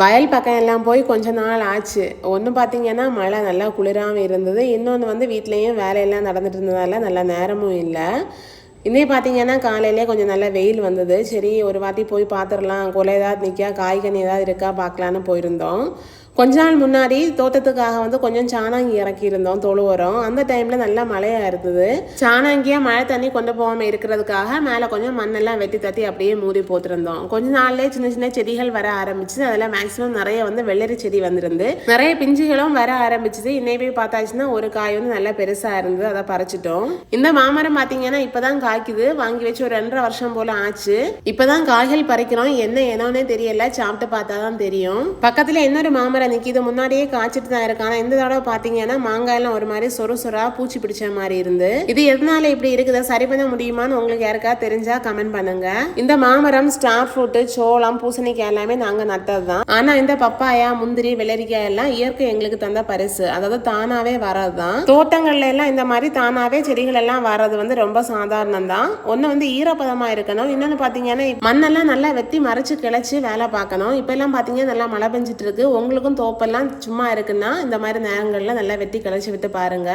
வயல் பக்கம் எல்லாம் போய் கொஞ்ச நாள் ஆச்சு. ஒன்று பார்த்தீங்கன்னா மழை நல்லா குளிராகவும் இருந்தது. இன்னொன்று வந்து வீட்லேயும் வேலையெல்லாம் நடந்துட்டு இருந்ததால நல்ல நேரமும் இல்லை. இன்னே பார்த்தீங்கன்னா காலையிலே கொஞ்சம் நல்ல வெயில் வந்தது. சரி ஒரு வாட்டி போய் பார்த்துடலாம் கொலை ஏதாவது நிற்கா காய்கனி ஏதாவது இருக்கா பார்க்கலான்னு போயிருந்தோம். கொஞ்ச நாள் முன்னாடி தோட்டத்துக்காக வந்து கொஞ்சம் சாணாங்கி இறக்கியிருந்தோம் தொழு உரம் அந்த டைமில் நல்லா மழையாக இருந்தது. சாணாங்கியாக மழை தண்ணி கொண்டு போகாமல் இருக்கிறதுக்காக மேலே கொஞ்சம் மண்ணெல்லாம் வெட்டி தட்டி அப்படியே மூடி போட்டிருந்தோம். கொஞ்ச நாள்லேயே சின்ன சின்ன செடிகள் வர ஆரம்பிச்சு அதில் மேக்ஸிமம் நிறைய வந்து வெள்ளரி செடி வந்திருந்து நிறைய பிஞ்சுகளும் வர ஆரம்பிச்சுது. இன்னை போய் பார்த்தாச்சுன்னா ஒரு காய் வந்து நல்லா பெருசாக இருந்தது அதை பறிச்சிட்டோம். இந்த மாமரம் பார்த்தீங்கன்னா இப்போதான் காய்க்குது. வாங்கி வச்சு ஒரு ரெண்டரை வருஷம் போல ஆச்சு. இப்போதான் காய்கள் பறிக்கிறோம். என்ன ஏனோன்னே தெரியல. சாப்பிட்டு பார்த்தா தான் தெரியும். பக்கத்தில் இன்னொரு மாமரம் நிற்கிது முன்னாடியே காய்ச்சிட்டு தான் இருக்கு. ஆனால் இந்த தடவை பார்த்தீங்கன்னா மாங்காயெல்லாம் ஒரு மாதிரி சொர சொரா பூச்சி பிடிச்ச மாதிரி இருந்து. இது எதனால இப்படி இருக்குதா? சரி பண்ண முடியுமான்னு உங்களுக்கு யாருக்கா தெரிஞ்சா கமெண்ட் பண்ணுங்க. இந்த மாமரம் ஸ்டார் ஃபுட்டு சோளம் பூசணிக்காய் எல்லாமே நாங்கள் நட்டது தான். ஆனால் இந்த பப்பாயா முந்திரி வெள்ளரிக்காய் எல்லாம் இயற்கை எங்களுக்கு தந்த பரிசு. அதாவது தானாவே வர்றது தான். தோட்டங்கள்ல எல்லாம் இந்த மாதிரி தானாவே செடிகள் எல்லாம் வர்றது வந்து ரொம்ப சாதாரணம் தான். ஒன்று வந்து ஈரப்பதமா இருக்கணும். இன்னொன்று பார்த்தீங்கன்னா மண்ணெல்லாம் நல்லா வெட்டி மறைச்சு கிளச்சி வேலை பார்க்கணும். இப்போ எல்லாம் பார்த்தீங்கன்னா நல்லா மழை பெஞ்சிட்டு இருக்கு. உங்களுக்கும் தோப்பெல்லாம் சும்மா இருக்குன்னா இந்த மாதிரி நேரங்களில் நல்லா வெட்டி கிளச்சி விட்டு பாருங்க.